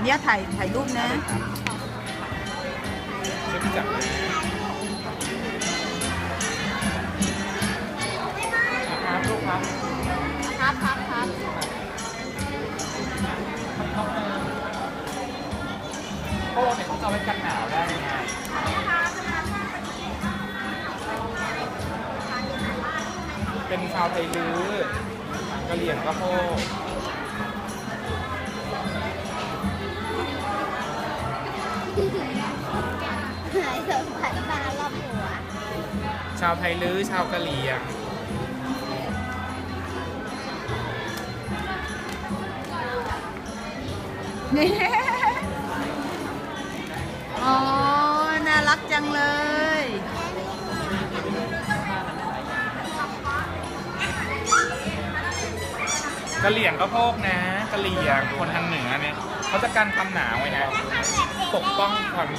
อนุญาตถ่ายถ่ายรูปนะช่วยพี่จับนะนะครับลูกครับครับครับครับโอ้เนี่ยเขาจะเอาไว้กันหนาวได้ไงเป็นชาวไทยลื้อกะเหรี่ยงกะโพ หายสมผัสตารอบหัวชาวไทยลื้อชาวกะเหรี่ยง นี่อ๋อ น่ารักจังเลย กะเหรี่ยงกะโพกนะ กะเหรี่ยงคนทางเหนือเนี่ยเขาจะกันความหนาวไว้นะ ปกป้องความ